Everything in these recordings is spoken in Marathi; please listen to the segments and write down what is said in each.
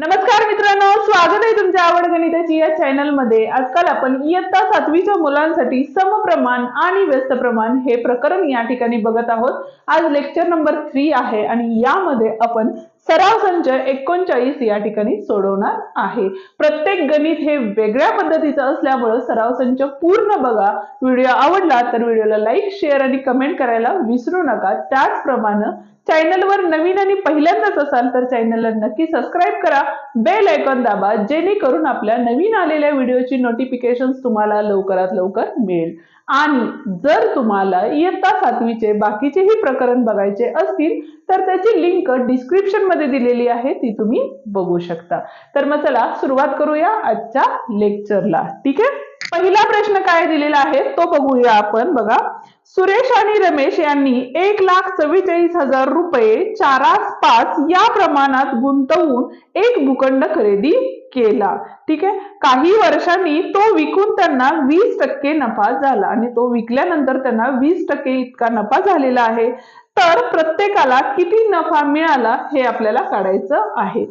नमस्कार मित्रांनो स्वागत आहे तुमच्या आवड गणिताची या चॅनलमध्ये. आजकाल आपण इयत्ता सातवीच्या मुलांसाठी समप्रमाण आणि व्यस्त प्रमाण हे प्रकरण या ठिकाणी बघत आहोत. आज लेक्चर नंबर थ्री आहे आणि यामध्ये आपण सराव संच एकोणचाळीस या ठिकाणी सोडवणार आहे. प्रत्येक गणित हे वेगळ्या पद्धतीचं असल्यामुळं सराव संच पूर्ण बघा. व्हिडिओ आवडला तर व्हिडिओला लाईक शेअर आणि कमेंट करायला विसरू नका. त्याचप्रमाणे चॅनलवर नवीन आणि पहिल्यांदाच असाल तर चॅनलला नक्की सबस्क्राईब करा. बेल आयकॉन दाबा जेणेकरून आपल्या नवीन आलेल्या व्हिडिओची नोटिफिकेशन तुम्हाला लवकरात लवकर मिळेल. आणि जर तुम्हाला इयत्ता सातवीचे बाकीचेही प्रकरण बघायचे असतील तर त्याची लिंक डिस्क्रिप्शनमध्ये दिलेली आहे ती तुम्ही बघू शकता. तर मग चला सुरुवात करूया आजच्या लेक्चरला ठीक आहे? पहिला प्रश्न काय दिलेला आहे तो बघूया आपण. बघा सुरेश आणि रमेश यांनी एक लाख चव्वेचाळीस हजार रुपये चारास पाच या प्रमाणात गुंतवून एक भूखंड खरेदी केला. ठीक आहे? काही वर्षांनी तो विकून त्यांना वीस टक्के नफा झाला. आणि तो विकल्यानंतर त्यांना वीस टक्के इतका नफा झालेला आहे. तर प्रत्येकाला किती नफा मिळाला हे आपल्याला काढायचं आहे.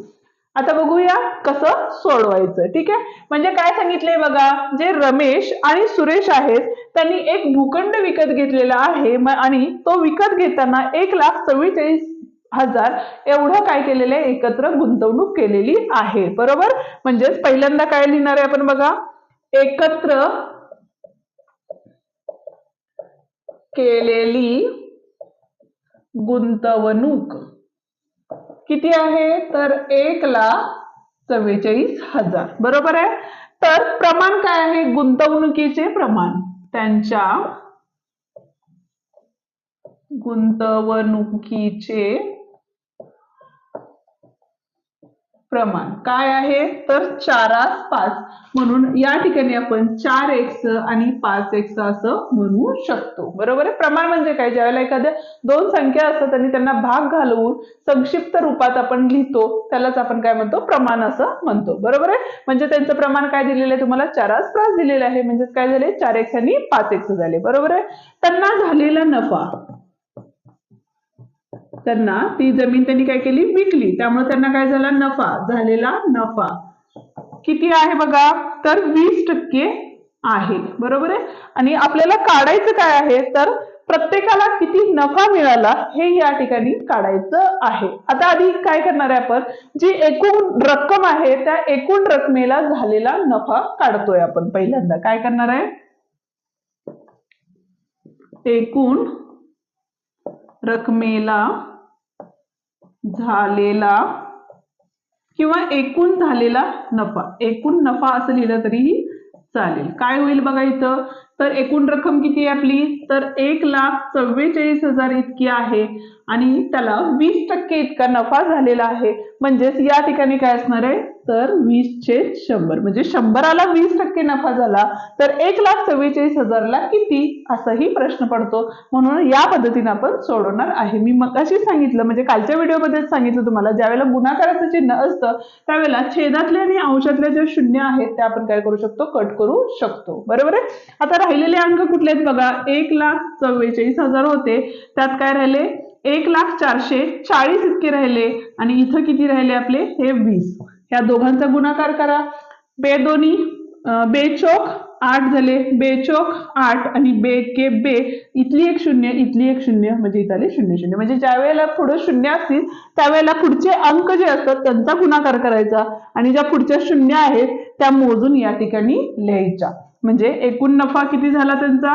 आता बघूया कसं सोडवायचं. ठीक आहे? म्हणजे काय सांगितलंय बघा जे रमेश आणि सुरेश आहेत त्यांनी एक भूखंड विकत घेतलेला आहे. आणि तो विकत घेताना एक लाख चव्वेचाळीस हजार एवढं काय केलेलं आहे? एकत्र गुंतवणूक केलेली आहे. बरोबर? म्हणजेच पहिल्यांदा काय लिहिणार आहे आपण बघा? एकत्र केलेली गुंतवणूक. किती आहे? तर एक लाख चव्वेचाळीस हजार. बरोबर आहे? तर प्रमाण काय आहे? गुंतवणुकीचे प्रमाण. त्यांच्या गुंतवणुकीचे प्रमाण. काय आहे? तर चारास पाच. म्हणून या ठिकाणी आपण चार एक्स आणि पाच एक्स असं म्हणू शकतो. बरोबर आहे? प्रमाण म्हणजे काय? ज्यावेळेला एखाद्या दोन संख्या असतात आणि त्यांना भाग घालवून संक्षिप्त रूपात आपण लिहितो त्यालाच आपण काय म्हणतो? प्रमाण असं म्हणतो. बरोबर आहे? म्हणजे त्यांचं प्रमाण काय दिलेलं आहे? तुम्हाला चारास पाच दिलेलं आहे. म्हणजेच काय झाले? चार एक्स आणि पाच एक्स झाले. बरोबर आहे? त्यांना झालेला नफा. त्यांना ती जमीन त्यांनी काय केली? विकली. त्यामुळे त्यांना काय झाला? नफा. झालेला नफा. किती आहे बघा? तर वीस टक्के आहे. बरोबर आहे? आणि आपल्याला काढायचं काय आहे? तर प्रत्येकाला किती नफा मिळाला हे या ठिकाणी काढायचं आहे. आता आधी काय करणार आहे आपण? जी एकूण रक्कम आहे त्या एकूण रकमेला झालेला नफा काढतोय आपण पहिल्यांदा. काय करणार आहे? एकूण रकमेला झालेला किंवा एकूण झालेला नफा. एकूण नफा असं लिहिलं तरीही चालेल. काय होईल बघा इथं? तर एकूण रक्कम किती आहे आपली? तर एक लाख चव्वेचाळीस हजार इतकी आहे. आणि त्याला वीस टक्के इतका नफा झालेला आहे. म्हणजेच या ठिकाणी काय असणार आहे? तर वीस शंभर. म्हणजे शंभराला वीस टक्के नफा झाला तर एक लाख चव्वेचाळीस हजारला किती? असाही प्रश्न पडतो. म्हणून या पद्धतीने आपण सोडवणार आहे. मी मग अशी सांगितलं म्हणजे कालच्या व्हिडिओमध्येच सांगितलं तुम्हाला ज्यावेळेला गुणाकाराचं चिन्ह असतं त्यावेळेला छेदातल्या आणि अंशातल्या जे शून्य आहेत ते आपण काय करू शकतो? कट करू शकतो. बरोबर आहे? आता राहिलेले अंक कुठले आहेत बघा? एक लाख चव्वेचाळीस हजार होते. त्यात काय राहिले? एक लाख चारशे चाळीस इतके राहिले. आणि इथं किती राहिले आपले? हे वीस. ह्या दोघांचा गुणाकार करा. बे दोन्ही बेचोक आठ झाले. बेचोक आठ आणि बे के बे. इथली एक शून्य इथली एक शून्य म्हणजे इथं आले शून्य शून्य. म्हणजे ज्या वेळेला पुढे शून्य असतील त्यावेळेला पुढचे अंक जे असतात त्यांचा गुणाकार करायचा. आणि ज्या पुढच्या शून्य आहेत त्या मोजून या ठिकाणी लिहायच्या. म्हणजे एकूण नफा किती झाला त्यांचा?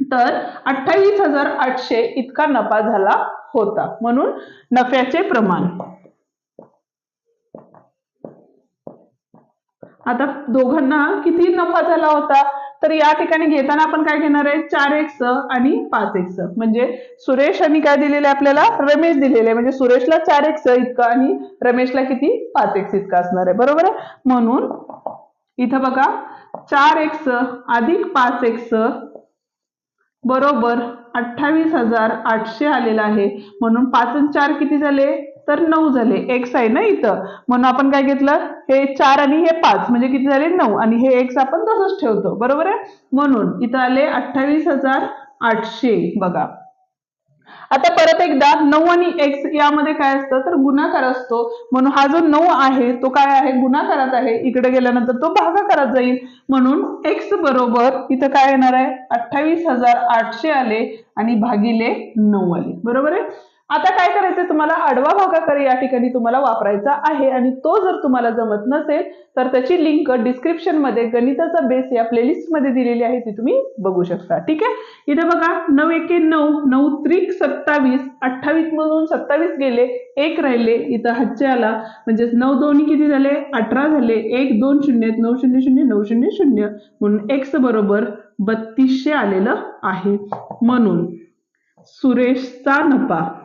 तर अठ्ठावीस हजार आठशे इतका नफा झाला होता. म्हणून नफ्याचे प्रमाण. आता दोघांना किती नफा झाला होता? तर या ठिकाणी घेताना आपण काय घेणार आहे? चार एक्स आणि पाच एक्स. म्हणजे सुरेश आणि काय दिलेले आपल्याला? रमेश दिलेले. आहे. म्हणजे सुरेशला चार एक्स इतकं आणि रमेशला किती? पाच एक्स इतकं असणार आहे. बरोबर आहे? म्हणून इथं बघा चार एक्स अधिक पाच एक्स बरोबर अठ्ठावीस हजार आठशे आलेला आहे. म्हणून पाच आणि चार किती झाले? तर नऊ झाले. एक्स आहे ना इथं. म्हणून आपण काय घेतलं? हे चार आणि हे पाच म्हणजे किती झाले? नऊ. आणि हे एक्स आपण तसंच ठेवतो. बरोबर आहे? म्हणून इथं आले अठ्ठावीस हजार आठशे. बघा. आता परत एकदा नऊ आणि एक्स यामध्ये काय असतं? तर गुणाकार असतो. म्हणून हा जो नऊ आहे तो काय आहे? गुणाकारात आहे. इकडे गेल्यानंतर तो भागाकारात जाईल. म्हणून एक्स बरोबर इथं काय येणार आहे? अठ्ठावीस हजार आठशे आले आणि भागिले नऊ आले. बरोबर आहे? आता काय करायचं तुम्हाला आडवा भागाकार या ठिकाणी तुम्हाला वापरायचा आहे आणि तो जर तुम्हाला जमत नसेल तर त्याची लिंक डिस्क्रिप्शनमध्ये गणिताचा बेस या प्लेलिस्टमध्ये दिलेली आहे ती तुम्ही बघू शकता. ठीक आहे? इथे बघा नऊ एके नऊ नऊ त्रिक सत्तावीस अठ्ठावीस मधून सत्तावीस गेले एक राहिले इथं हच्चे आला. म्हणजेच नऊ दोन किती झाले? अठरा झाले. एक दोन शून्य नऊ शून्य शून्य नऊ शून्य शून्य. म्हणून एक्स बरोबर बत्तीसशे आलेलं आहे. म्हणून सुरेशचा नफा.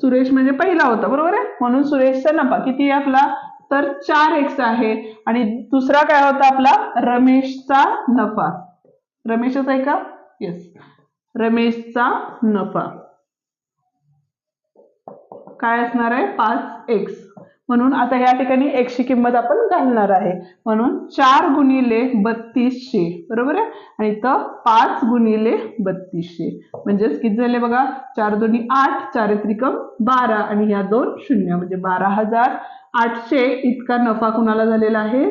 सुरेश म्हणजे पहिला होता बरोबर आहे? म्हणून सुरेशचा नफा किती आपला? तर चार एक्स आहे. आणि दुसरा काय होता आपला? रमेशचा नफा. रमेशच आहे का? येस रमेशचा नफा. काय असणार आहे? पाच एक्स म्हणून आता या ठिकाणी एकशे किंमत आपण घालणार आहे. म्हणून चार गुणिले बत्तीसशे बरोबर आहे? आणि इथं पाच गुणिले बत्तीसशे. म्हणजेच किती झाले बघा? चार दोन्ही आठ चार त्रिकम बारा. आणि ह्या दोन शून्य म्हणजे बारा हजार आठशे इतका नफा कुणाला झालेला आहे?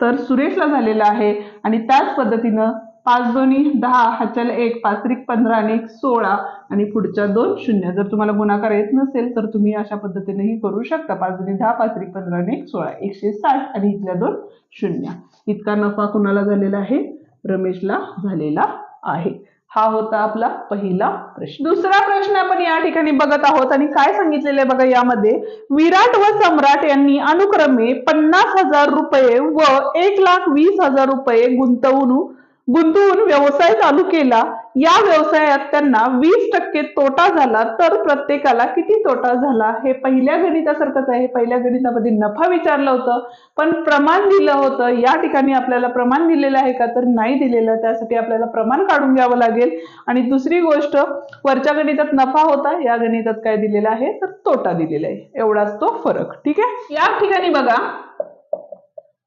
तर सुरेशला झालेला आहे. आणि त्याच पद्धतीनं पाच दोन्ही दहा हाच्याला एक पाच त्रिक पंधरा आणि एक सोळा आणि पुढच्या दोन शून्य. जर तुम्हाला गुणाकार येत नसेल तर तुम्ही अशा पद्धतीनेही करू शकता. पाच दोन्ही दहा पाच त्रिक पंधरा आणि एक सोळा. एकशे साठ आणि इथल्या दोन शून्य. इतका नफा कुणाला झालेला आहे? रमेशला झालेला आहे. हा होता आपला पहिला प्रश्न. दुसरा प्रश्न आपण या ठिकाणी बघत आहोत आणि काय सांगितलेलं आहे बघा यामध्ये? विराट व सम्राट यांनी अनुक्रमे पन्नास हजार रुपये व एक लाख वीस हजार रुपये गुंतवणूक गुंतवून व्यवसाय चालू केला. या व्यवसायात त्यांना वीस टक्के तोटा झाला. तर प्रत्येकाला किती तोटा झाला? हे पहिल्या गणितासारखंच आहे. पहिल्या गणितामध्ये नफा विचारलं होतं. पण प्रमाण दिलं होतं. या ठिकाणी आपल्याला प्रमाण दिलेलं आहे का? तर नाही दिलेलं. त्यासाठी आपल्याला प्रमाण काढून घ्यावं लागेल. आणि दुसरी गोष्ट वरच्या गणितात नफा होता. या गणितात काय दिलेला आहे? तर तोटा दिलेला आहे. एवढाच तो फरक. ठीक आहे? या ठिकाणी बघा.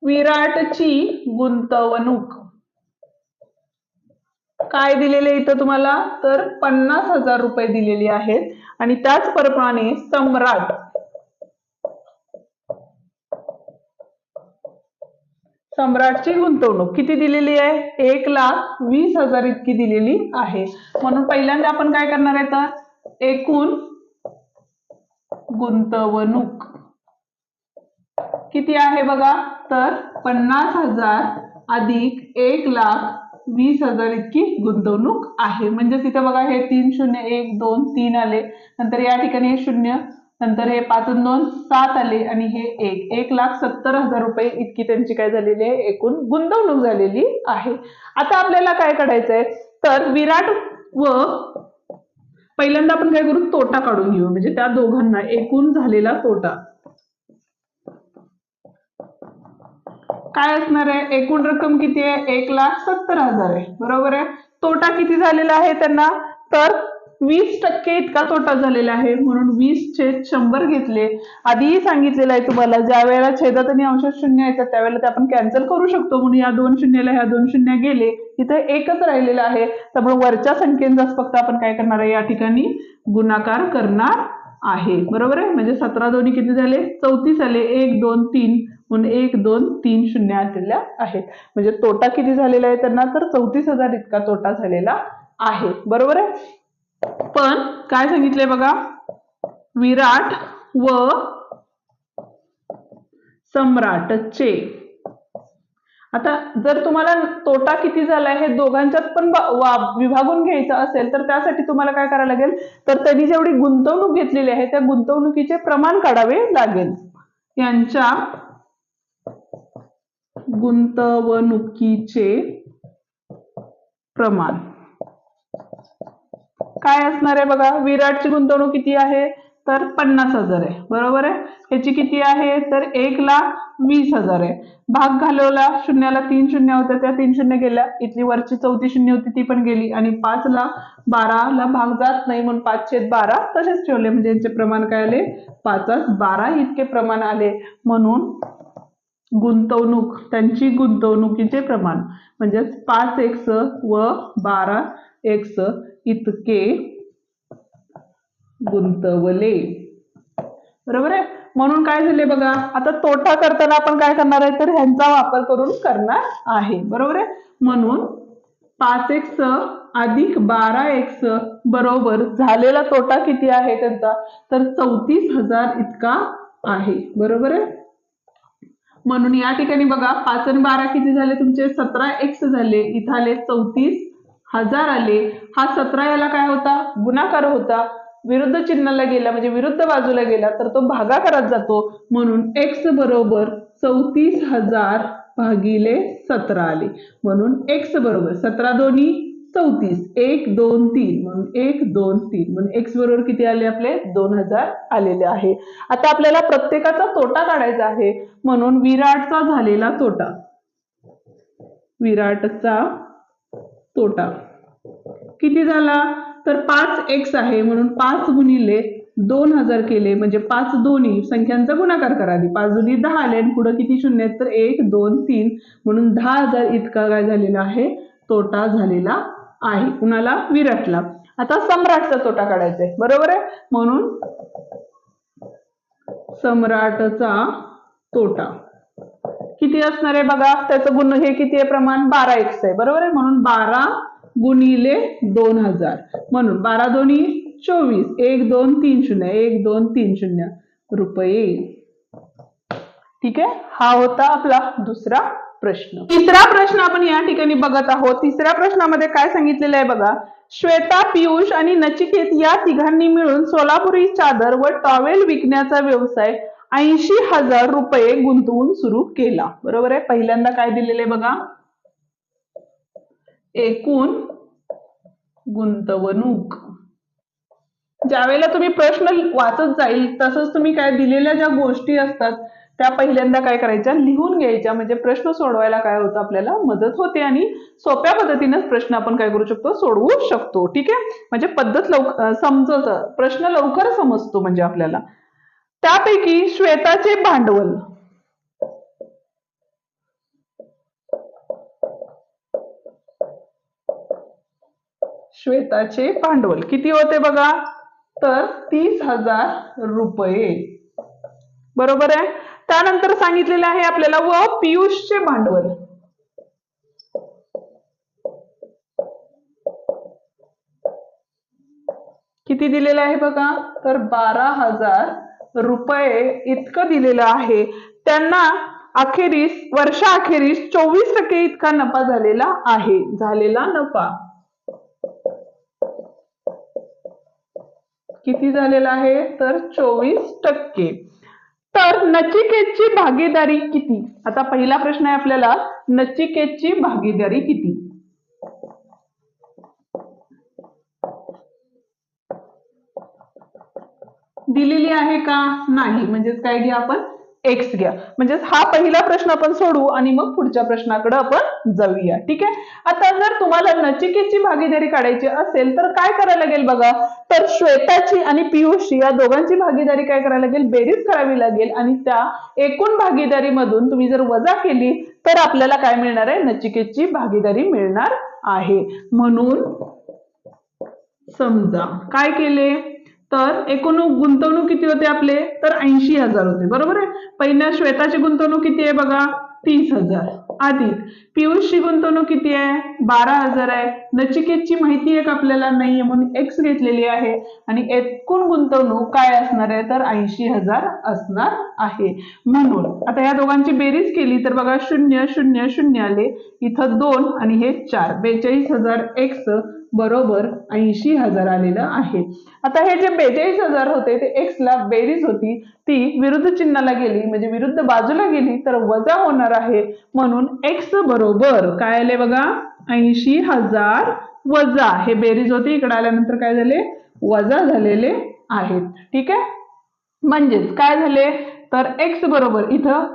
विराटची गुंतवणूक. काय दिलेले इथं तुम्हाला? तर पन्नास हजार रुपये दिलेले आहेत. आणि त्याचप्रमाणे सम्राट. सम्राटची गुंतवणूक किती दिलेली आहे? एक लाख वीस हजार इतकी दिलेली आहे. म्हणून पहिल्यांदा आपण काय करणार आहे तर? एकूण गुंतवणूक. किती आहे बघा? तर पन्नास हजार अधिक एक लाख वीस हजार इतकी गुंतवणूक आहे. म्हणजे तिथे बघा हे तीन शून्य एक दोन तीन आले. नंतर या ठिकाणी हे शून्य नंतर हे पाच दोन सात आले. आणि हे एक. एक लाख सत्तर हजार रुपये इतकी त्यांची काय झालेली आहे? एकूण गुंतवणूक झालेली आहे. आता आपल्याला काय काढायचंय? तर विराट व पहिल्यांदा आपण काय करू? तोटा काढून घेऊ. म्हणजे त्या दोघांना एकूण झालेला तोटा. काय असणार आहे? एकूण रक्कम किती आहे? एक लाख सत्तर हजार आहे. बरोबर आहे? तोटा किती झालेला आहे त्यांना? तर वीस टक्के इतका तोटा झालेला आहे. म्हणून वीस छेद शंभर घेतले. आधीही सांगितलेलं आहे तुम्हाला ज्या वेळेला छेदात आणि अंशात शून्य यायचं त्यावेळेला ते आपण कॅन्सल करू शकतो. म्हणून या दोन शून्याला ह्या दोन शून्य गेले. इथे एकच राहिलेलं आहे. त्यामुळे वरच्या संख्येचाच फक्त आपण काय करणार आहे? या ठिकाणी गुणाकार करणार आहे. बरोबर आहे? म्हणजे सतरा दोन्ही किती झाले? चौतीस आले. एक दोन तीन. म्हणून एक दोन तीन शून्य आलेल्या आहेत. म्हणजे तोटा किती झालेला आहे त्यांना? तर चौतीस हजार इतका तोटा झालेला आहे. बरोबर आहे? पण काय सांगितलंय बघा? विराट व सम्राटचे. आता जर तुम्हाला तोटा किती झाला हे दोघांच्यात पण वा- विभागून घ्यायचा असेल तर त्यासाठी तुम्हाला काय करावं लागेल? तर त्यांनी जेवढी गुंतवणूक घेतलेली आहे त्या गुंतवणुकीचे प्रमाण काढावे लागेल. यांच्या गुंतवणुकीचे प्रमाण. काय असणार आहे बघा? विराटची गुंतवणूक किती आहे? तर पन्नास हजार आहे. बरोबर आहे? ह्याची किती आहे? तर एक लाख वीस हजार आहे. भाग घालवला शून्याला तीन शून्य होत्या त्या तीन शून्य गेल्या. इथली वरची चौथी शून्य होती ती पण गेली. आणि पाच पाचला बाराला भाग जात नाही म्हणून पाचशे बारा तसेच ठेवले. म्हणजे यांचे प्रमाण काय आले? पाचास बारा इतके प्रमाण आले म्हणून गुंतवणूक त्यांची गुंतवणुकीचे प्रमाण. म्हणजेच पाच एक्स व बारा एक्स इतके गुंतवले. बरोबर आहे? म्हणून काय झाले बघा आता तोटा करताना आपण काय करणार आहे? तर ह्यांचा वापर करून करणार आहे. बरोबर आहे? म्हणून पाच एक्स अधिक बारा एक्स बरोबर झालेला तोटा किती आहे त्यांचा? तर चौतीस हजार इतका आहे. बरोबर आहे? म्हणून या ठिकाणी बघा पाच आणि बारा किती झाले तुमचे? सतरा एक्स झाले. इथं आले चौतीस हजार आले. हा सतरा याला काय होता? गुणाकार होता. विरुद्ध चिन्हाला गेला म्हणजे विरुद्ध बाजूला गेला तर तो भागाकारात जातो. म्हणून एक्स बरोबर चौतीस हजार भागिले सतरा आले. म्हणून एक्स बरोबर सतरा दोन्ही चौतीस. एक दोन तीन. म्हणून एक दोन तीन. म्हणून एक्स बरोबर किती आले आपले? दोन हजार आलेले आहे. आता आपल्याला प्रत्येकाचा तोटा काढायचा आहे. म्हणून विराटचा झालेला तोटा. विराटचा तोटा. किती झाला? तर पाच एक्स आहे. म्हणून पाच गुणिले दोन हजार केले. म्हणजे पाच दोन्ही संख्यांचा गुणाकार करा आधी. पाच दोन्ही दहा आले आणि पुढे किती शून्य आहेत? तर एक दोन तीन. म्हणून दहा हजार इतका काय झालेला आहे? तोटा झालेला आहे कुणाला विराटला. आता सम्राटचा तोटा काढायचा आहे. बरोबर आहे? म्हणून सम्राटचा तोटा. किती असणार आहे बघा? त्याचं गुण हे किती आहे प्रमाण? बारा एक्स आहे. बरोबर आहे? म्हणून बारा गुणिले दोन हजार. म्हणून बारा दोन्ही चोवीस. एक दोन तीन शून्य. एक दोन तीन शून्य. रुपये. ठीक आहे? हा होता आपला दुसरा प्रश्न. तिसरा प्रश्न आपण या ठिकाणी बघत आहोत. तिसऱ्या प्रश्नामध्ये काय सांगितलेलं आहे बघा. श्वेता पियुष आणि नचिकेत या तिघांनी मिळून सोलापुरी चादर व टॉवेल विकण्याचा व्यवसाय ऐंशी हजार रुपये गुंतवून सुरू केला. बरोबर आहे? पहिल्यांदा काय दिलेलं आहे बघा? एकूण गुंतवणूक. ज्यावेळेला तुम्ही प्रश्न वाचत जाईल तसंच तुम्ही काय दिलेल्या ज्या गोष्टी असतात त्या पहिल्यांदा काय करायच्या? लिहून घ्यायच्या. म्हणजे प्रश्न सोडवायला काय होतं आपल्याला? मदत होते आणि सोप्या पद्धतीनेच प्रश्न आपण काय करू शकतो? सोडवू शकतो. ठीक आहे? म्हणजे पद्धत लवकर समजत प्रश्न लवकर समजतो म्हणजे आपल्याला. त्यापैकी श्वेताचे भांडवल. श्वेताचे भांडवल. किती होते बघा? तर तीस हजार रुपये. बरोबर आहे? त्यानंतर सांगितलेलं आहे आपल्याला व पियुषचे भांडवल. किती दिलेलं आहे बघा? तर बारा हजार रुपये इतकं दिलेलं आहे. त्यांना अखेरीस वर्षाअखेरीस चोवीस टक्के इतका नफा झालेला आहे. झालेला नफा. किती झालेला आहे? तर चोवीस टक्के. तर नचिकेतची भागीदारी किती? आता पहिला प्रश्न आहे आपल्याला नचिकेतची भागीदारी किती? दिलेली आहे का? नाही. म्हणजेच काय घ्या आपण? एक्स घ्या. म्हणजेच हा पहिला प्रश्न आपण सोडवू आणि मग पुढच्या प्रश्नाकडे आपण जाऊया. ठीक आहे? आता जर तुम्हाला नचिकेची भागीदारी काढायची असेल तर काय करायला लागेल बघा? तर श्वेताची आणि पियुषची या दोघांची भागीदारी काय करायला लागेल? बेरीज करावी लागेल. आणि त्या एकूण भागीदारीमधून तुम्ही जर वजा केली तर आपल्याला काय मिळणार आहे? नचिकेतची भागीदारी मिळणार आहे. म्हणून समजा काय केले? तर एकूण गुंतवणूक किती होते आपले? तर ऐंशी हजार होते. बरोबर आहे? पहिल्या श्वेताची गुंतवणूक किती आहे बघा? तीस हजार. आधी पियुषची गुंतवणूक किती आहे? बारा हजार आहे. नचिकेतची माहिती एक आपल्याला नाहीये म्हणून एक्स घेतलेली आहे. आणि एकूण गुंतवणूक काय असणार आहे? तर ऐंशी हजार असणार आहे. म्हणून आता या दोघांची बेरीज केली तर बघा शून्य शून्य शून्य आले. इथं दोन आणि हे चार. बेचाळीस हजार एक्स बरोबर ऐंशी हजार आलेलं आहे. आता हे जे बेचाळीस हजार होते ते एक्स ला बेरीज होती ती विरुद्ध चिन्हाला गेली म्हणजे विरुद्ध बाजूला गेली तर वजा होणार आहे. म्हणून एक्स बरोबर काय आले बघा? ऐंशी हजार वजा. हे बेरीज होती इकडे आल्यानंतर काय झाले? वजा झालेले आहेत. ठीक आहे? म्हणजेच काय झाले? तर एक्स बरोबर इथं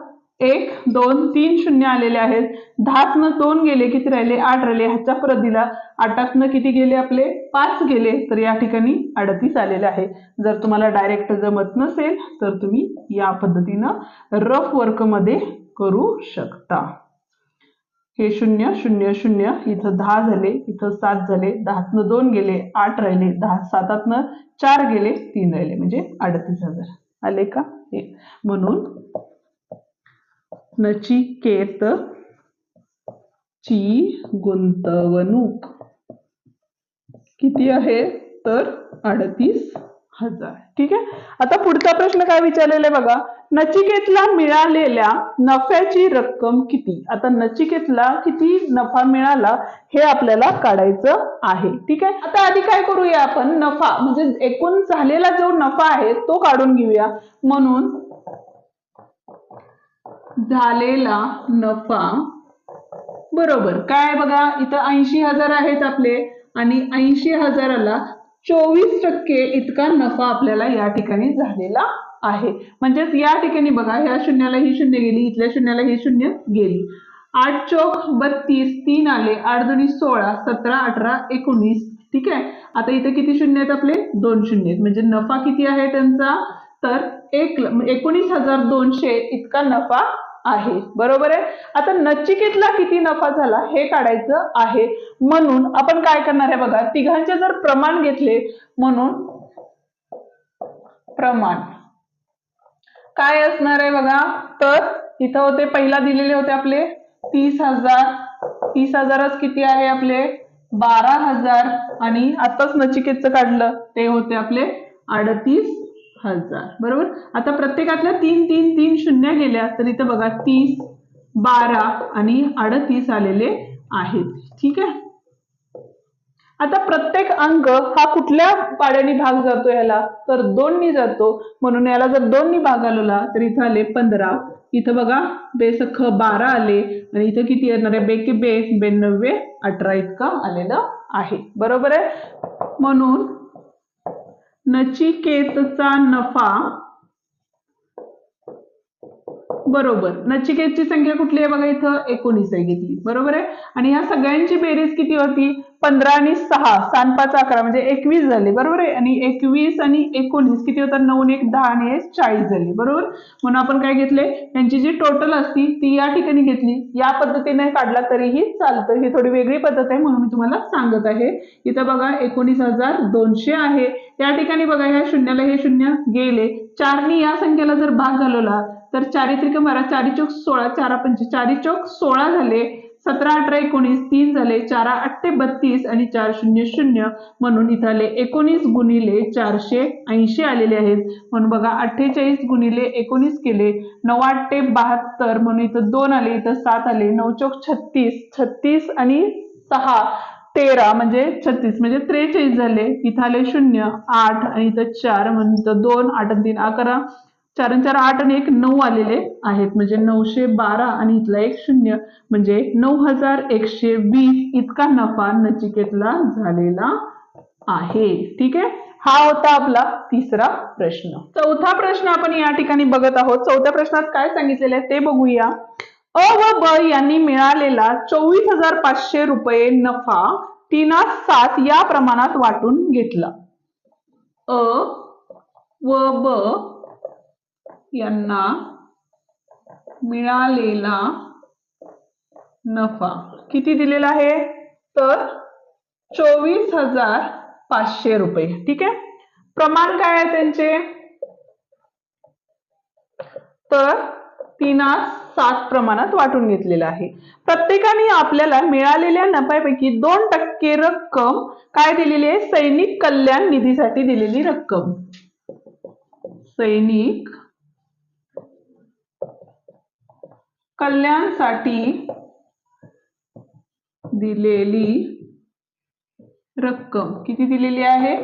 एक दोन तीन शून्य आलेले आहेत. दहातनं दोन गेले किती राहिले? आठ राहिले. ह्याच्या परत दिला आठातनं किती गेले आपले? पाच गेले. तर या ठिकाणी अडतीस आलेले आहे. जर तुम्हाला डायरेक्ट जमत नसेल तर तुम्ही या पद्धतीनं रफ वर्कमध्ये करू शकता. हे शून्य शून्य शून्य. इथं दहा झाले इथं सात झाले. दहातनं दोन गेले आठ राहिले. दहा सातातनं चार गेले तीन राहिले. म्हणजे अडतीस हजार. आले का? हे. म्हणून नचिकेत ची गुंतवणूक. किती आहे? तर अडतीस हजार. ठीक आहे? आता पुढचा प्रश्न काय विचारलेला आहे बघा. नचिकेतला मिळालेल्या नफ्याची रक्कम किती? आता नचिकेतला किती नफा मिळाला हे आपल्याला काढायचं आहे. ठीक आहे? आता आधी काय करूया आपण? नफा म्हणजे एकूण झालेला जो नफा आहे तो काढून घेऊया. म्हणून झालेला नफा. बरोबर. काय बघा? इथं ऐंशी हजार आहेत आपले. आणि ऐंशी हजाराला चोवीस टक्के इतका नफा आपल्याला या ठिकाणी झालेला आहे. म्हणजेच या ठिकाणी बघा ह्या शून्याला ही शून्य गेली इथल्या शून्याला ही शून्य गेली. आठ चौक बत्तीस तीन आले. आठ दोन्ही सोळा सतरा अठरा एकोणीस. ठीक आहे? आता इथे किती शून्य आहेत आपले? दोन शून्य आहेत. म्हणजे नफा किती आहे त्यांचा? तर एक एकोणीस हजार दोनशे इतका नफा आहे. बरोबर आहे? आता नचिकेतला किती नफा झाला हे काढायचं आहे. म्हणून आपण काय करणार आहे बघा तिघांचे जर प्रमाण घेतले म्हणून प्रमाण. काय असणार आहे बघा? तर इथं होते पहिला दिलेले होते आपले तीस हजार. तीस हजारच किती आहे आपले? बारा हजार. आणि आताच नचिकेतचं काढलं ते होते आपले अडतीस हजार. बरोबर? आता प्रत्येकातल्या तीन तीन तीन शून्य गेल्या तर इथं बघा तीस बारा आणि अडतीस आलेले आहेत. ठीक आहे? आता प्रत्येक अंक हा कुठल्या पाड्याने भाग जातो याला? तर दोननी जातो. म्हणून याला जर दोननी भाग आलेला तर इथं आले पंधरा. इथं बघा बेसख बारा आले आणि इथं किती येणार आहे? बे बे बेनव्वे अठरा इतकं आलेलं आहे. बरोबर आहे? म्हणून नचिकेतचा नफा बरोबर. नचिकेतची संख्या कुठली आहे बघा इथं? एकोणीस आहे घेतली. बरोबर आहे? आणि ह्या सगळ्यांची बेरीज किती होती? पंधरा आणि सहा. सात पाच अकरा. म्हणजे एकवीस झाले. बरोबर आहे? आणि एकवीस आणि एकोणीस किती होतात नऊ एक दहा आणि एक चाळीस झाले. बरोबर? म्हणून आपण काय घेतले? यांची जी टोटल असती ती या ठिकाणी घेतली. या पद्धतीने काढला तरीही चालतं. ही थोडी वेगळी पद्धत आहे म्हणून मी तुम्हाला सांगत आहे. इथं बघा एकोणीस हजार दोनशे आहे. त्या ठिकाणी बघा ह्या शून्याला हे शून्य गेले. चारनी या संख्येला जर भाग घालवला तर चारित्रिक बारा चारी चौक सोळा चारा पंच चारी चौक सोळा झाले सतरा अठरा एकोणीस तीन झाले चारा आठ ते बत्तीस आणि चार शून्य शून्य म्हणून इथं आले. एकोणीस गुणिले चारशे ऐंशी आलेले आहेत. म्हणून बघा अठ्ठेचाळीस गुणिले एकोणीस केले नऊ आठ ते बहात्तर म्हणून इथं दोन आले इथं सात आले नऊ चौक छत्तीस छत्तीस आणि सहा तेरा म्हणजे छत्तीस म्हणजे त्रेचाळीस झाले. इथं आले शून्य आठ आणि इथं चार म्हणून इथं दोन आठ तीन अकरा चार चार आठ आणि एक नऊ आलेले आहेत. म्हणजे नऊशे बारा आणि इथला एक शून्य. म्हणजे नऊ हजार एकशे वीस इतका नफा नचिकेतला झालेला आहे. ठीक आहे? हा होता आपला तिसरा प्रश्न. चौथा प्रश्न आपण या ठिकाणी बघत आहोत. चौथ्या प्रश्नात काय सांगितलेलं आहे ते बघूया. अ व ब यांनी मिळालेला चोवीस हजार पाचशे रुपये नफा तिना सात या प्रमाणात वाटून घेतला. अ व ब यांना मिळालेला नफा. किती दिलेला आहे? तर चोवीस हजार पाचशे रुपये. ठीक आहे? प्रमाण काय आहे त्यांचे? तर तिना सात प्रमाणात वाटून घेतलेलं आहे. प्रत्येकाने आपल्याला मिळालेल्या नफ्यापैकी दोन टक्के रक्कम काय दिलेली आहे? सैनिक कल्याण निधीसाठी दिलेली रक्कम. सैनिक कल्याणसाठी दिलेली रक्कम. किती दिलेली आहे?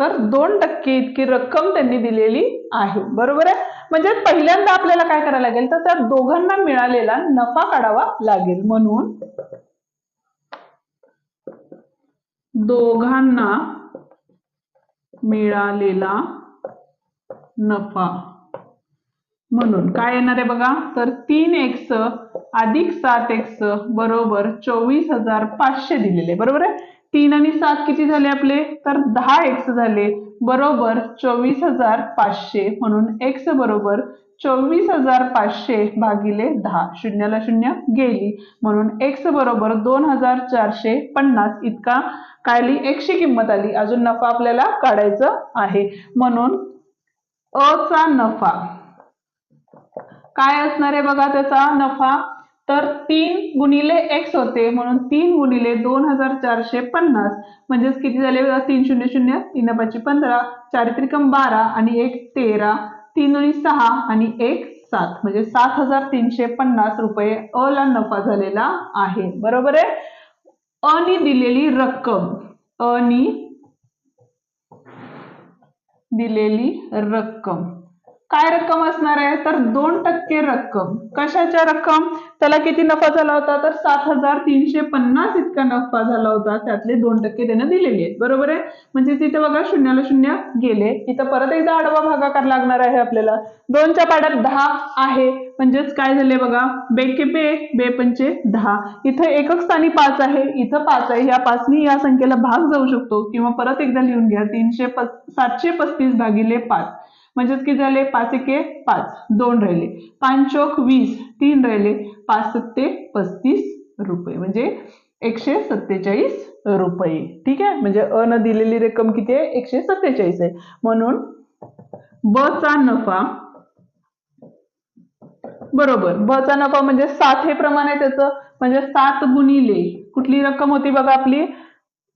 तर दोन टक्के इतकी रक्कम त्यांनी दिलेली आहे. बरोबर आहे? म्हणजे पहिल्यांदा आपल्याला काय करायला लागेल? तर त्या दोघांना मिळालेला नफा काढावा लागेल. म्हणून दोघांना मिळालेला नफा म्हणून काय येणार आहे बघा? तर तीन एक्स अधिक सात एक्स बरोबर चोवीस हजार पाचशे दिलेले बरोबर आहे? तीन आणि सात किती झाले आपले? तर दहा एक्स झाले. बरोबर चोवीस हजार पाचशे म्हणून एक्स बरोबर चोवीस हजार पाचशे भागिले दहा. शून्याला शून्य गेली. म्हणून एक्स बरोबर दोन हजार चारशे पन्नास. इतका काय आली एकशे किंमत आली. अजून नफा आपल्याला काढायचं आहे. म्हणून अ चा नफा. काय असणार आहे बघा त्याचा नफा? तर तीन गुणिले एक्स होते म्हणून तीन गुणिले दोन हजार चारशे पन्नास. म्हणजेच किती झाले बघा? तीन शून्य शून्य तीन पाचशे पंधरा चार त्रिकम बारा आणि एक तेरा तीन दोन्ही सहा आणि एक सात. म्हणजे सात हजार तीनशे पन्नास रुपये अ ला नफा झालेला आहे. बरोबर आहे? अनी दिलेली रक्कम अनी दिलेली रक्कम. काय रक्कम असणार आहे? तर दोन टक्के रक्कम. कशाच्या रक्कम? त्याला किती नफा झाला होता? तर सात हजार तीनशे पन्नास इतका नफा झाला होता. त्यातले दोन टक्के त्यानं दिलेले आहेत. बरोबर आहे? म्हणजे तिथे बघा शून्याला शून्य गेले. इथं परत एकदा आडवा भागाकार लागणार आहे आपल्याला. दोनच्या पाड्यात दहा आहे. म्हणजेच काय झाले बघा? बेके बे बे पंचे दहा. इथं एकक स्थानी पाच आहे. इथं पाच आहे. या पाचनी या संख्येला भाग जाऊ शकतो. किंवा परत एकदा लिहून घ्या. तीनशे सातशे पस्तीस भागिले पाच. म्हणजेच किती झाले पाच एके पाच. दोन राहिले. पाच चौक वीस तीन राहिले. पाच सत्ते पस्तीस रुपये. म्हणजे एकशे सत्तेचाळीस रुपये. ठीक आहे? म्हणजे अ न दिलेली रक्कम किती आहे? एकशे सत्तेचाळीस आहे. म्हणून ब चा नफा बरोबर. ब चा नफा म्हणजे सात हे प्रमाण आहे त्याचं. म्हणजे सात गुणिले. कुठली रक्कम होती बघा आपली?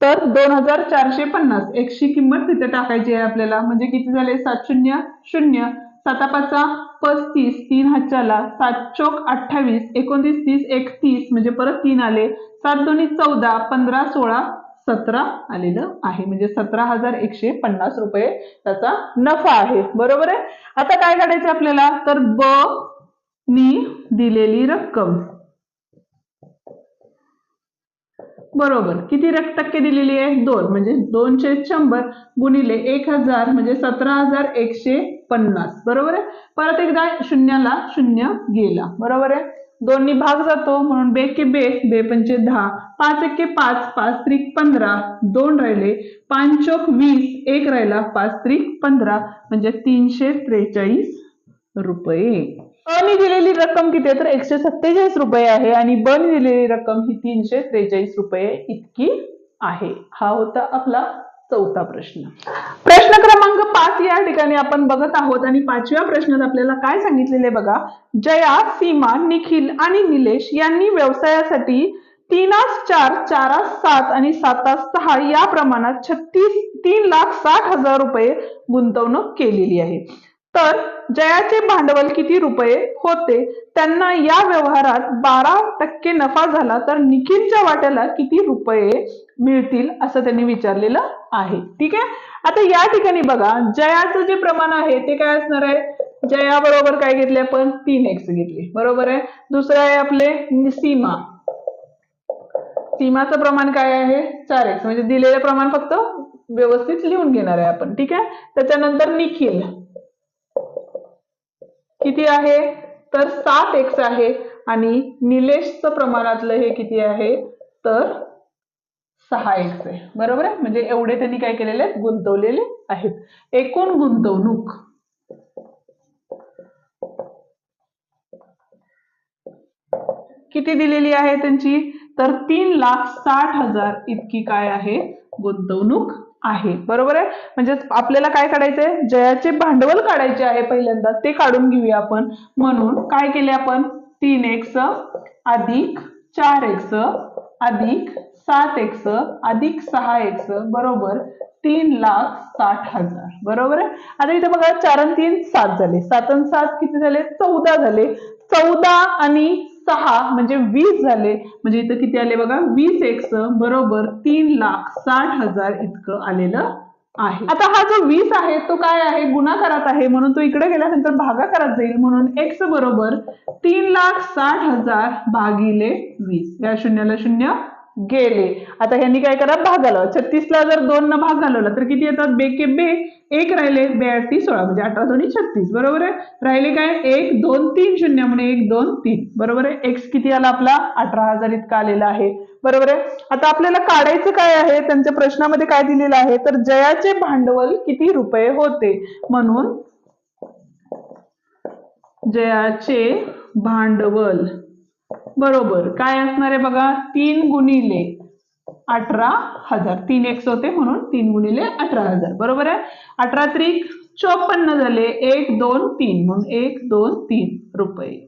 तर दोन हजार चारशे पन्नास. एकशे किंमत तिथे टाकायची आहे आपल्याला. म्हणजे किती झाले? सात शून्य शून्य. सातापाचा पस्तीस तीन हातच्याला. सात चोक अठ्ठावीस एकोणतीस तीस एकतीस. म्हणजे परत तीन आले. सात दोन्ही चौदा पंधरा सोळा सतरा आलेलं आहे. म्हणजे सतरा हजार एकशे पन्नास रुपये त्याचा नफा आहे. बरोबर आहे? आता काय काढायचं आपल्याला? तर ब नी दिलेली रक्कम. बरोबर. किती रक- टक्के दिलेली आहे? दोन. म्हणजे दोनशे शंभर गुणिले एक हजार म्हणजे सतरा हजार एकशे पन्नास. बरोबर आहे? परत एकदा शून्याला शून्य गेला. बरोबर आहे? दोन्ही भाग जातो. म्हणून बे के बे बे पंचे दहा पाच एके पाच पाच त्रिक पंधरा दोन राहिले पाच चोक वीस एक राहिला पाच त्रिक पंधरा म्हणजे तीनशे त्रेचाळीस रुपये. अने दिलेली रक्कम किती आहे? तर एकशे सत्तेचाळीस रुपये आहे आणि ब दिलेली रक्कम ही तीनशे त्रेचाळीस रुपये इतकी आहे. हा होता आपला चौथा प्रश्न. प्रश्न क्रमांक पाच या ठिकाणी आपण बघत आहोत आणि पाचव्या प्रश्नात आपल्याला काय सांगितलेले बघा? जया सीमा निखिल आणि निलेश यांनी व्यवसायासाठी तीनास चार चारास सात आणि सातास सहा या प्रमाणात छत्तीस तीन लाख साठ हजार रुपये गुंतवणूक केलेली आहे. तर जयाचे भांडवल किती रुपये होते? त्यांना या व्यवहारात बारा टक्के नफा झाला तर निखिलच्या वाट्याला किती रुपये मिळतील असं त्यांनी विचारलेलं आहे. ठीक आहे? आता या ठिकाणी बघा जयाचं जे प्रमाण आहे ते काय असणार आहे? जया बरोबर काय घेतले आपण? तीन एक्स घेतले. बरोबर आहे? दुसरं आहे आपले सीमा. सीमाचं प्रमाण काय आहे? चार एक्स म्हणजे दिलेलं प्रमाण फक्त व्यवस्थित लिहून घेणार आहे आपण. ठीक आहे? त्याच्यानंतर निखिल. किती आहे? तर सात एक्स आहे. आणि निलेशचं प्रमाणातलं हे किती आहे? तर सहा एक्स आहे. बरोबर आहे? म्हणजे एवढे त्यांनी काय केलेले आहेत? गुंतवलेले आहेत. एकूण गुंतवणूक. किती दिलेली आहे त्यांची? तर तीन लाख साठ हजार इतकी काय आहे? गुंतवणूक. आहे. बरोबर आहे? म्हणजे आपल्याला काय काढायचंय? जयाचे भांडवल काढायचे आहे पहिल्यांदा. ते काढून घेऊया आपण. म्हणून काय केले आपण? तीन एक्स अधिक चार एक्स अधिक सात एक्स अधिक सहा एक्स बरोबर तीन लाख साठ हजार. बरोबर आहे? आता इथे बघा चार आणि तीन सात झाले. सात आणि सात किती झाले? चौदा झाले. चौदा आणि सहा म्हणजे वीस झाले. म्हणजे इथं किती आले बघा? वीस एक्स बरोबर तीन लाख साठ हजार इतकं आलेलं आहे. आता हा जो वीस आहे तो काय आहे? गुणाकारात आहे. म्हणून तो इकडे गेल्यानंतर भागाकारात जाईल. म्हणून एक्स बरोबर तीन लाख साठ हजार भागिले वीस. या शून्याला शून्य गेले. आता ह्यांनी काय करा? भाग घालावा. छत्तीसला जर दोन न भाग घालवला तर किती येतात? बे के बे. एक राहिले बे आठ ती सोळा. म्हणजे अठरा दोन्ही छत्तीस. बरोबर आहे? राहिले काय? एक दोन तीन शून्य. म्हणजे एक दोन तीन. बरोबर आहे? एक्स किती आला आपला? अठरा हजार इतका आलेला आहे. बरोबर आहे? आता आपल्याला काढायचं काय आहे? त्यांच्या प्रश्नामध्ये काय दिलेलं आहे? तर जयाचे भांडवल किती रुपये होते? म्हणून जयाचे भांडवल बरोबर. काय असणार आहे बघा? तीन गुणिले अठरा हजार. तीन एक्स होते म्हणून तीन गुणिले अठरा हजार. बरोबर आहे? अठरा त्रिक चोपन्न झाले एक दोन तीन. म्हणून एक दोन तीन रुपये.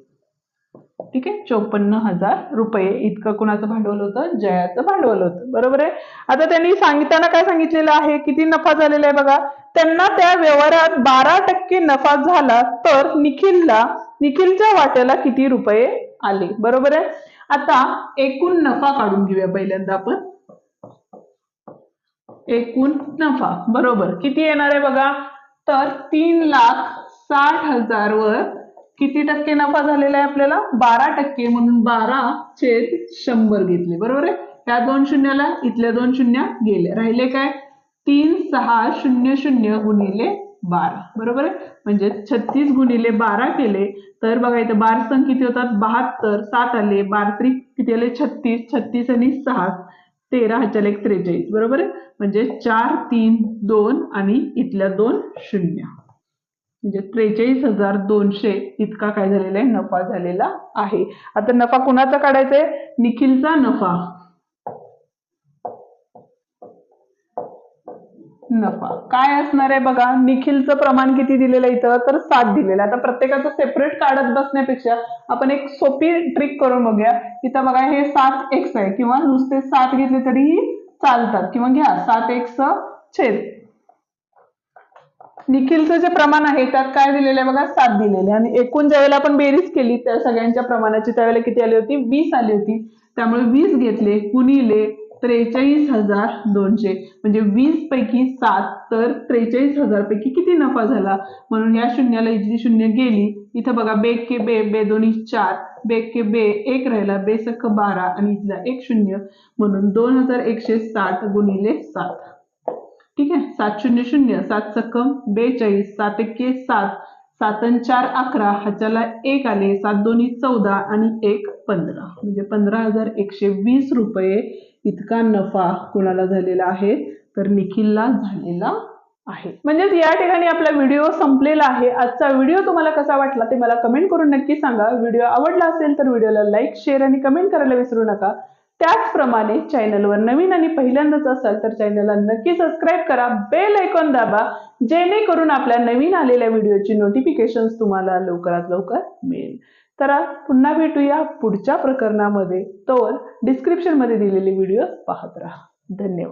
ठीक आहे? चोपन्न हजार रुपये. इतकं कुणाचं भांडवल होतं? जयाचं भांडवल होतं. बरोबर आहे? आता त्यांनी सांगताना काय सांगितलेलं आहे? किती नफा झालेला आहे बघा. त्यांना त्या व्यवहारात बारा टक्के नफा झाला तर निखिलला निखिलच्या वाट्याला किती रुपये आले? बरोबर आहे? आता एकूण नफा काढून घेऊया पहिल्यांदा आपण. एकूण नफा. बरोबर. किती येणार आहे बघा? तर तीन लाख साठ हजार वर किती टक्के नफा झालेला आहे आपल्याला? बारा टक्के म्हणून बारा छेद शंभर घेतले. बरोबर आहे? त्या दोन शून्याला इथल्या दोन शून्य गेले राहिले काय? तीन सहा शून्य शून्य गुणिले बारा. बरोबर आहे? म्हणजे छत्तीस गुणिले बारा केले तर बघा इथं बार संख किती होतात? बहात्तर सात आले बार त्रिक किती आले? छत्तीस छत्तीस आणि सहा तेरा ह्याच्याला एक त्रेचाळीस. बरोबर आहे? म्हणजे चार तीन दोन आणि इथल्या दोन शून्य. म्हणजे त्रेचाळीस हजार दोनशे इतका काय झालेला आहे नफा झालेला आहे. आता नफा कुणाचा काढायचा आहे? निखिलचा नफा. नफा. काय असणार आहे बघा? निखिलचं प्रमाण किती दिलेलं आहे इथं? तर सात दिलेलं आता प्रत्येकाचं सेपरेट काढत बसण्यापेक्षा आपण एक सोपी ट्रिक करून बघूया. इथं बघा हे सात एक्स आहे. किंवा नुसते सात घेतले तरीही चालतात. किंवा घ्या सात एक्स छेद. निखिलचं जे प्रमाण आहे त्यात काय दिलेलं आहे बघा? सात दिलेले. आणि एकूण ज्यावेळेला आपण बेरीज केली त्या सगळ्यांच्या प्रमाणाची त्यावेळेला किती आली होती? वीस आली होती. त्यामुळे वीस घेतले गुणिले त्रेचाळीस हजार दोनशे. म्हणजे वीस पैकी सात तर त्रेचाळीस हजार पैकी किती नफा झाला? म्हणून या शून्याला इथली शून्य गेली इथं बघा बे के बे बे दोन्ही चार बे के बे एक राहिला बे सख बारा आणि इथला एक शून्य. म्हणून दोन हजार एकशे साठ गुणिले सात. ठीक आहे? सात शून्य शून्य सात सक्कम बेचाळीस सात एक्के सात सातन चार अकरा ह्याच्याला एक आले सात दोन्ही चौदा आणि एक पंधरा. म्हणजे पंधरा हजार एकशे वीस रुपये इतका नफा कुणाला झालेला आहे? तर निखिलला झालेला आहे. म्हणजेच या ठिकाणी आपला व्हिडिओ संपलेला आहे. आजचा व्हिडिओ तुम्हाला कसा वाटला ते मला कमेंट करून नक्की सांगा. व्हिडिओ आवडला असेल तर व्हिडिओला लाईक शेअर आणि कमेंट करायला विसरू नका. त्याचप्रमाणे चॅनलवर नवीन आणि पहिल्यांदाच असाल तर चॅनलला नक्की सबस्क्राईब करा. बेल ऐकून दाबा जेणेकरून आपल्या नवीन आलेल्या व्हिडिओची नोटिफिकेशन तुम्हाला लवकरात लवकर मिळेल. तर पुन्हा भेटूया पुढच्या प्रकरणामध्ये. तोवर डिस्क्रिप्शनमध्ये दिलेले व्हिडिओ पाहत राहा. धन्यवाद.